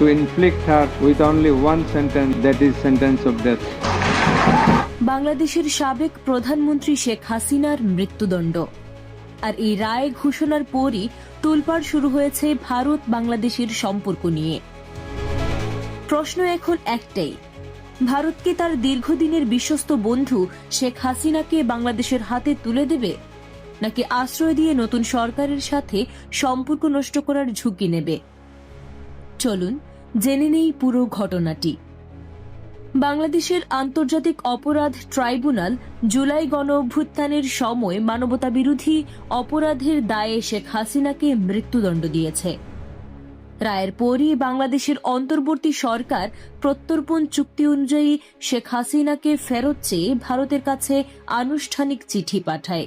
to inflict her with only one sentence, that is sentence of death. বাংলাদেশের সাবেক প্রধানমন্ত্রী শেখ হাসিনার মৃত্যুদণ্ড। আর এই রায় ঘোষণার পরই তোলপাড় শুরু হয়েছে ভারত বাংলাদেশের সম্পর্ক নিয়ে। প্রশ্ন এখন একটাই ভারতকে তার দীর্ঘদিনের বিশ্বস্ত বন্ধু শেখ হাসিনাকে বাংলাদেশের হাতে তুলে দেবে? নাকি আশ্রয় দিয়ে নতুন সরকারের সাথে সম্পর্ক নষ্ট করার ঝুঁকি নেবে? চলুন জেনে নেই পুরো ঘটনাটি। বাংলাদেশের আন্তর্জাতিক অপরাধ ট্রাইব্যুনাল জুলাই গণ অভ্যুত্থানের সময় মানবতা বিরোধী অপরাধের দায়ে শেখ হাসিনাকে মৃত্যুদণ্ড দিয়েছে। রায়ের পরই বাংলাদেশের অন্তর্বর্তী সরকার প্রত্যর্পণ চুক্তি অনুযায়ী শেখ হাসিনাকে ফেরত চেয়ে ভারতের কাছে আনুষ্ঠানিক চিঠি পাঠায়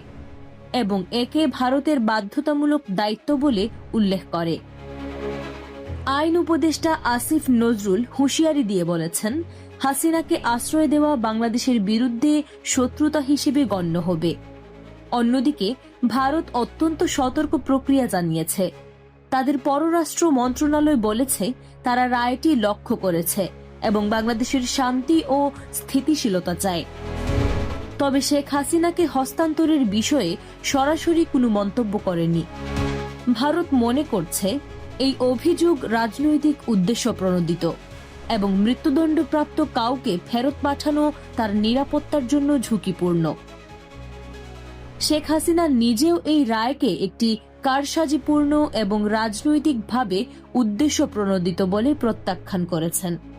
এবং একে ভারতের বাধ্যতামূলক দায়িত্ব বলে উল্লেখ করে। আইন উপদেষ্টা আসিফ নজরুল হুঁশিয়ারি দিয়ে বলেছেন, হাসিনাকে আশ্রয় দেওয়া বাংলাদেশের বিরুদ্ধে শত্রুতা হিসেবে গণ্য হবে। অন্যদিকে, ভারত অত্যন্ত সতর্ক প্রক্রিয়া জানিয়েছে। তাদের পররাষ্ট্র মন্ত্রণালয় বলেছে, তারা রায়টি লক্ষ্য করেছে এবং বাংলাদেশের শান্তি ও স্থিতিশীলতা চায়। তবে শেখ হাসিনাকে হস্তান্তরের বিষয়ে সরাসরি কোনো মন্তব্য করেনি। ভারত মনে করছে এই অভিযোগ রাজনৈতিক উদ্দেশ্য প্রণোদিত এবং মৃত্যুদণ্ডপ্রাপ্ত কাউকে ফেরত পাঠানো তার নিরাপত্তার জন্য ঝুঁকিপূর্ণ। শেখ হাসিনা নিজেও এই রায়কে একটি কারসাজিপূর্ণ এবং রাজনৈতিকভাবে উদ্দেশ্য প্রণোদিত বলে প্রত্যাখ্যান করেছেন।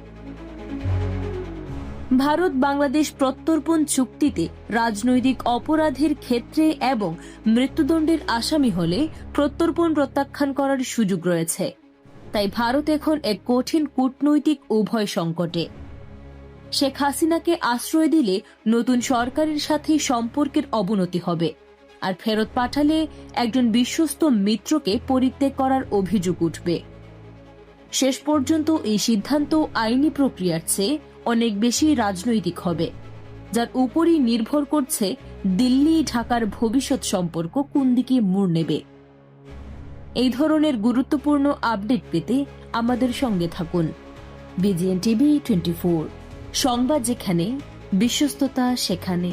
ভারত বাংলাদেশ প্রত্যর্পণ চুক্তিতে রাজনৈতিক অপরাধের ক্ষেত্রে এবং মৃত্যুদণ্ডের আসামি হলে প্রত্যর্পণ প্রত্যাখ্যান করার সুযোগ রয়েছে। তাই ভারত এখন এক কঠিন কূটনৈতিক উভয় সংকটে। শেখ হাসিনাকে আশ্রয় দিলে নতুন সরকারের সাথে সম্পর্কের অবনতি হবে। আর ফেরত পাঠালে একজন বিশ্বস্ত মিত্রকে পরিত্যাগ করার অভিযোগ উঠবে। শেষ পর্যন্ত এই সিদ্ধান্ত আইনি প্রক্রিয়ার চেয়ে অনেক বেশি রাজনৈতিক হবে, যার উপরই নির্ভর করছে দিল্লি, ঢাকার ভবিষ্যৎ সম্পর্ক কোন দিকে মুড় নেবে। এই ধরনের গুরুত্বপূর্ণ আপডেট পেতে আমাদের সঙ্গে থাকুন। বিজিএন টিভি টোয়েন্টি সংবাদ যেখানে, বিশ্বস্ততা সেখানে।